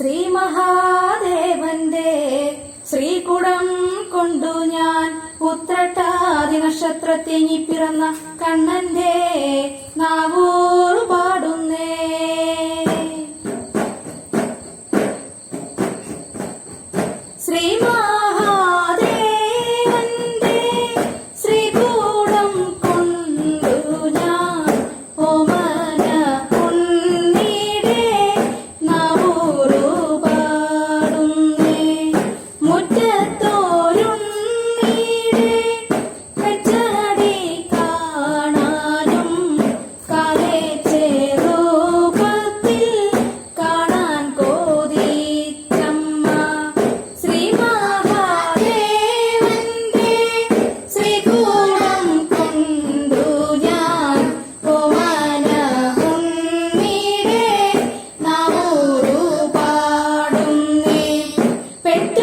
ശ്രീ മഹാദേവന്റെ ശ്രീകുടം കൊണ്ടു ഞാൻ ഉത്രട്ടാതി നക്ഷത്രത്തിനി പിറന്ന കണ്ണന്റെ നാവൂർ പാടുന്നേ. ശ്രീമാ Pero